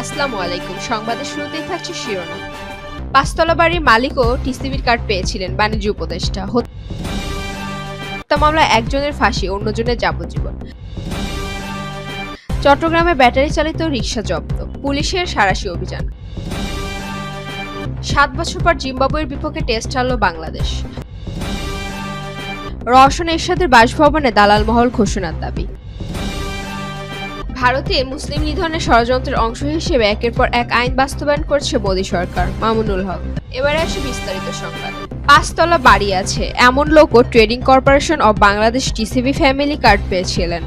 আসসালামু আলাইকুম। সংবাদের শুরুতেই থাকছে শিরোনাম। পাঁচতলা বাড়ির মালিকও টিসিবির কার্ড পেয়েছিলেন বাণিজ্য উপদেষ্টা। হত্যা মামলায় একজনের ফাঁসি, অন্যজনের যাবজ্জীবন। চট্টগ্রামে ব্যাটারি চালিত রিকশা জব্দ, পুলিশের সারাশি অভিযান। সাত বছর পর জিম্বাবুয়ের বিপক্ষে টেস্ট হারল বাংলাদেশ। রওশন এরশাদের বাসভবনে দালাল মহল ঘোষণার দাবি। ভারতে মুসলিম নিধনের ষড়যন্ত্রের অংশ হিসেবে একের পর এক আইন বাস্তবায়ন করছে মোদী সরকার, মামুনুল হক। এবারে আসে বিস্তারিত সংবাদ। পাঁচতলা বাড়ি আছে। এমন লোকও trading corporation of Bangladesh TCB family card পেয়েছিলেন।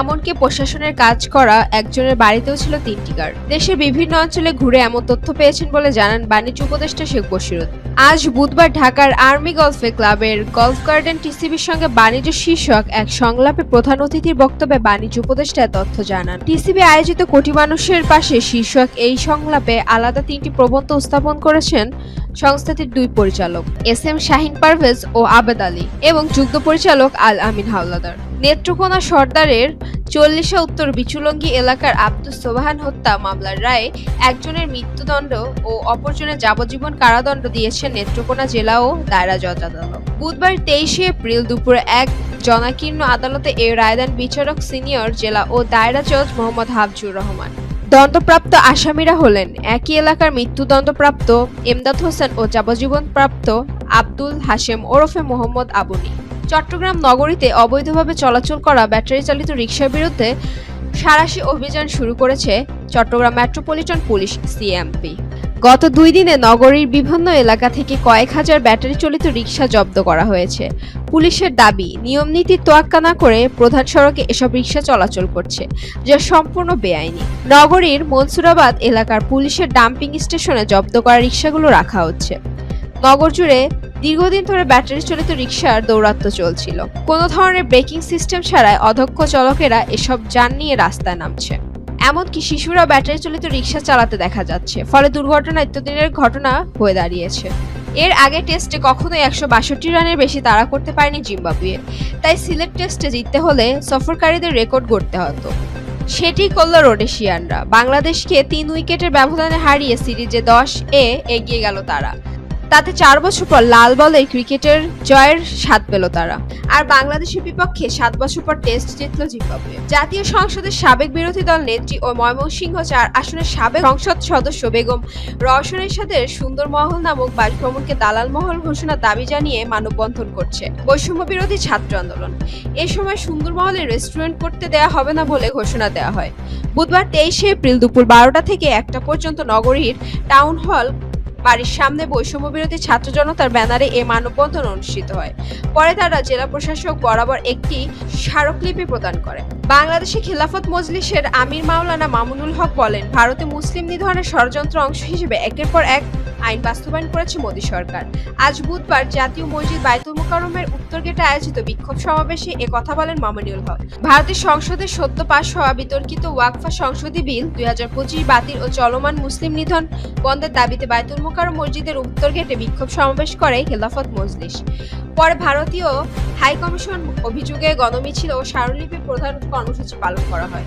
এমনকি প্রশাসনের কাজ করা একজনের বাড়িতেও ছিল তিনটি কার্ড দেশের বিভিন্ন অঞ্চলে ঘুরে এমন তথ্য পেয়েছেন বলে জানান বাণিজ্য উপদেষ্টা শেখ বশিরুদ্দিন আজ বুধবার ঢাকার আর্মি গলফে ক্লাবের গলফ গার্ডেন টিসিবির সঙ্গে বাণিজ্য শীর্ষক এক সংলাপে প্রধান অতিথির বক্তব্যে বাণিজ্য উপদেষ্টা তথ্য জানান। টিসিবি আয়োজিত কোটি মানুষের পাশে শীর্ষক এই সংলাপে আলাদা তিনটি প্রবন্ধ উপস্থাপন করেছেন সংস্থাটির দুই পরিচালক, এস এম শাহিন পারভেজ ও আবেদ আলী এবং যুগ্ম পরিচালক আল আমিন হাওলাদার। নেত্রকোনা সর্দারের চল্লিশা উত্তর বিচুলঙ্গি এলাকার আব্দুস সোবাহান হত্যা মামলার রায়ে একজনের মৃত্যুদণ্ড ও অপরজনের যাবজ্জীবন কারাদণ্ড দিয়েছেন নেত্রকোনা জেলা ও দায়রা জজ আদালত বুধবার তেইশে এপ্রিল দুপুরে এক জনাকীর্ণ আদালতে এ রায় দেন বিচারক সিনিয়র জেলা ও দায়রা জজ মোহাম্মদ হাফজুর রহমান। দণ্ডপ্রাপ্ত আসামিরা হলেন একই এলাকার মৃত্যুদণ্ডপ্রাপ্ত এমদাদ হোসেন ও যাবজ্জীবনপ্রাপ্ত আব্দুল হাশেম ওরফে মোহাম্মদ আবুনি চট্টগ্রাম নগরীতে অবৈধভাবে চলাচল করা ব্যাটারি চালিত রিকশার বিরুদ্ধে সারাশি অভিযান শুরু করেছে চট্টগ্রাম মেট্রোপলিটন পুলিশ সিএমপি। গত দুই দিনে নগরীর বিভিন্ন এলাকা থেকে কয়েক হাজার ব্যাটারি চালিত রিক্সা জব্দ করা হয়েছে। পুলিশের দাবি নিয়ম নীতির তোয়াক্কা না করে প্রধান সড়কে এসব রিক্সা চলাচল করছে, যা সম্পূর্ণ বেআইনি। নগরীর মনসুরাবাদ এলাকার পুলিশের ডাম্পিং স্টেশনে জব্দ করা রিক্সাগুলো রাখা হচ্ছে। নগর জুড়ে দীর্ঘদিন ধরে ব্যাটারি চালিত রিক্সার দৌরাত্ম্য চলছিল। কোনো ধরনের ব্রেকিং সিস্টেম ছাড়াই অদক্ষ চালকেরা এসব যান নিয়ে রাস্তায় নামছে। এমনকি শিশুরা ব্যাটারি চালিত রিক্সা চালাতে দেখা যাচ্ছে, ফলে দুর্ঘটনা ইত্যদিনের ঘটনা হয়ে দাঁড়িয়েছে। এর আগে টেস্টে কখনোই একশো বাষট্টি রানের বেশি তাড়া করতে পারেনি জিম্বাবুয়ে। তাই সিলেট টেস্টে জিততে হলে সফরকারীদের রেকর্ড গড়তে হতো। সেটি করল রোডেশিয়ানরা। বাংলাদেশকে তিন উইকেটের ব্যবধানে হারিয়ে সিরিজে দশ এ এগিয়ে গেল তারা। তাতে চার বছর পর লাল বলে ক্রিকেটের জয়ের স্বাদ পেল তারা। আর বাংলাদেশের বিপক্ষে সাত বছর পর টেস্ট জিতল জিম্বাবুয়ে। জাতীয় সংসদের সাবেক বিরোধী দল নেত্রী ও ময়মনসিংহ চার আসনের সাবেক সংসদ সদস্য বেগম রওশন সাথে সুন্দর মহল নামক বাসভবনকে দালাল মহল ঘোষণার দাবি জানিয়ে মানববন্ধন করছে বৈষম্য বিরোধী ছাত্র আন্দোলন। এ সময় সুন্দর মহলে রেস্টুরেন্ট করতে দেয়া হবে না বলে ঘোষণা দেওয়া হয়। বুধবার তেইশে এপ্রিল দুপুর বারোটা থেকে একটা পর্যন্ত নগরীর টাউন হল বাড়ির সামনে বৈষম্য বিরোধী ছাত্র জনতার ব্যানারে এ মানববন্ধন অনুষ্ঠিত হয়। পরে তারা জেলা প্রশাসক বরাবর একটি স্মারকলিপি প্রদান করে। বাংলাদেশে খিলাফত মজলিসের আমির মাওলানা মামুনুল হক বলেন, ভারতে মুসলিম নিধনের ষড়যন্ত্র অংশ হিসেবে একের পর এক আইন বাস্তবায়ন করেছে মোদী সরকার। আজ বুধবার জাতীয় মসজিদ বাইতুল মোকাররমের উত্তর গেটে আয়োজিত বিক্ষোভ সমাবেশে এ কথা বলেন মামুনুল হক। ভারতের সংসদে সদ্য পাশ হওয়া বিতর্কিত ওয়াকফা সংসদী বিল দুই বাতিল ও চলমান মুসলিম নিধন বন্ধের দাবিতে বাইতুল মোকাররম মসজিদের উত্তর গেটে বিক্ষোভ সমাবেশ করে খেলাফত মজলিস। পরে ভারতীয় হাই কমিশন অভিযোগে গণমিছিল ও স্মারকলিপি প্রধান কর্মসূচি পালন করা হয়।